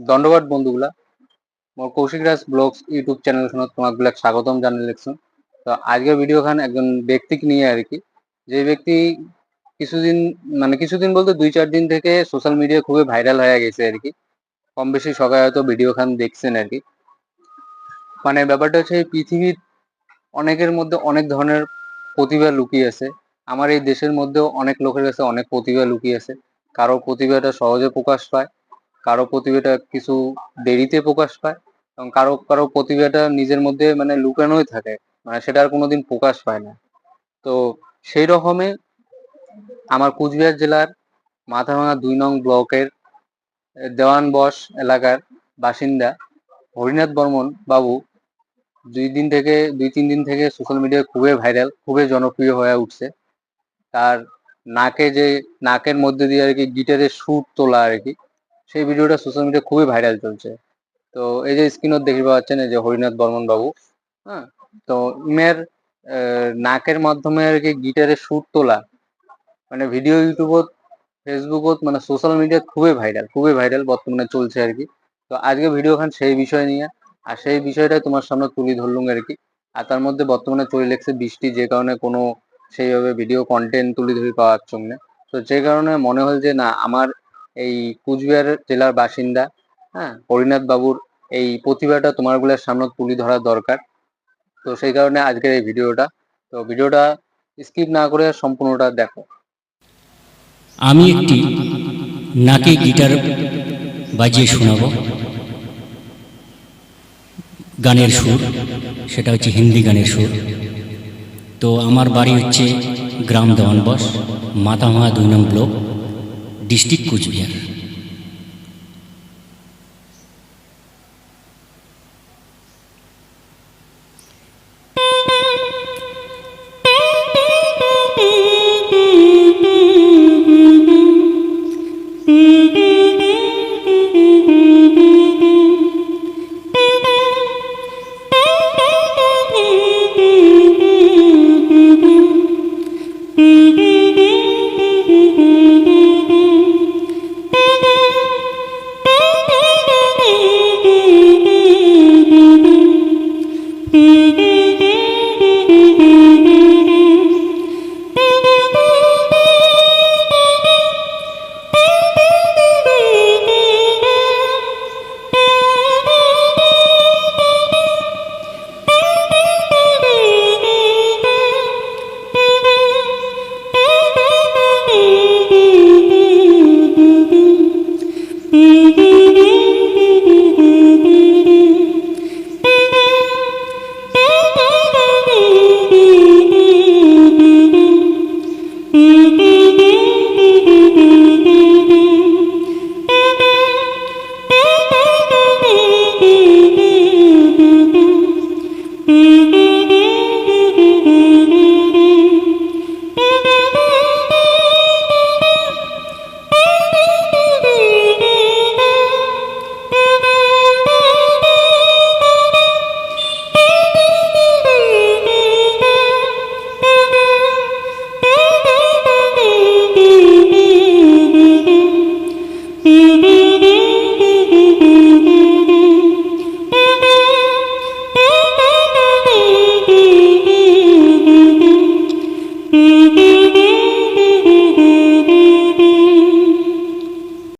দণ্ডবাদ বন্ধুগুলা। মোর Kaushik Raj blogs YouTube চেনেলখনত তোমাকবিলাক স্বাগতম জানাই লেখছো তো আজকের ভিডিও খান একজন ব্যক্তিকে নিয়ে আর কি। যে ব্যক্তি কিছুদিন মানে কিছুদিন বলতে দুই চার দিন থেকে সোশ্যাল মিডিয়া খুবই ভাইরাল হয়ে গেছে আর কি। কম বেশি সবাই হয়তো ভিডিও খান দেখছেন আর কি। মানে ব্যাপারটা হচ্ছে পৃথিবীর অনেকের মধ্যে অনেক ধরনের প্রতিভা লুকিয়ে আছে। আমার এই দেশের মধ্যেও অনেক লোকের কাছে অনেক প্রতিভা লুকিয়ে আছে। কারও প্রতিভাটা সহজে প্রকাশ পায় কারও প্রতিভাটা কিছু দেরিতে প্রকাশ পায় এবং কারও কারও প্রতিভাটা নিজের মধ্যে মানে লুকানোই থাকে। মানে সেটা আর কোনোদিন প্রকাশ পায় না। তো সেই রকমে আমার কুচবিহার জেলার মাথাভাঙা দুই নং ব্লকের দেওয়ান বস এলাকার বাসিন্দা হরিনাথ বর্মন বাবু দুই দিন থেকে, দুই তিন দিন থেকে সোশ্যাল মিডিয়ায় খুবই ভাইরাল খুবই জনপ্রিয় হয়ে উঠছে। তার নাকে যে, নাকের মধ্যে দিয়ে আর কি গিটারের সুর তোলা আর কি। সেই ভিডিওটা সোশ্যাল মিডিয়া খুবই ভাইরাল চলছে। তো এই যে স্ক্রিনত দেখতে পাচ্ছেন, এই যে হরিনাথ বর্মন বাবু হ্যাঁ? তো ইমের নাকের মাধ্যমে আর কি গিটারের সুর তোলা মানে ভিডিও ইউটিউবত ফেসবুকত মানে সোশ্যাল মিডিয়াত খুবই ভাইরাল খুবই ভাইরাল বর্তমানে চলছে আর কি। তো আজকে ভিডিও খান সেই বিষয় নিয়ে, আর সেই বিষয়টাই তোমার সামনে তুলি ধরলুম আর কি। আর তার মধ্যে বর্তমানে চলে লেগছে বৃষ্টি, যে কারণে কোনো সেইভাবে ভিডিও কন্টেন্ট তুলি ধরে পাওয়ার জন্য। তো যে কারণে মনে হল যে না, আমার এই কুচবিহার জেলার বাসিন্দা হ্যাঁ? হরিনাথ বাবুর এই প্রতিভাটা তোমার তোমারগুলোর সামনে তুলি ধরা দরকার। তো সেই কারণে আজকের এই ভিডিওটা। তো ভিডিওটা স্কিপ না করে সম্পূর্ণটা দেখো। আমি একটি নাকে গিটার বাজিয়ে শোনাব। গানের সুর, সেটা হচ্ছে হিন্দি গানের সুর। তো আমার বাড়ি হচ্ছে গ্রাম দেওয়ানবস মাথাভাঙা দুই নং ব্লক। ডিস্ট্রিক্ট কুচবিহার। 嗯。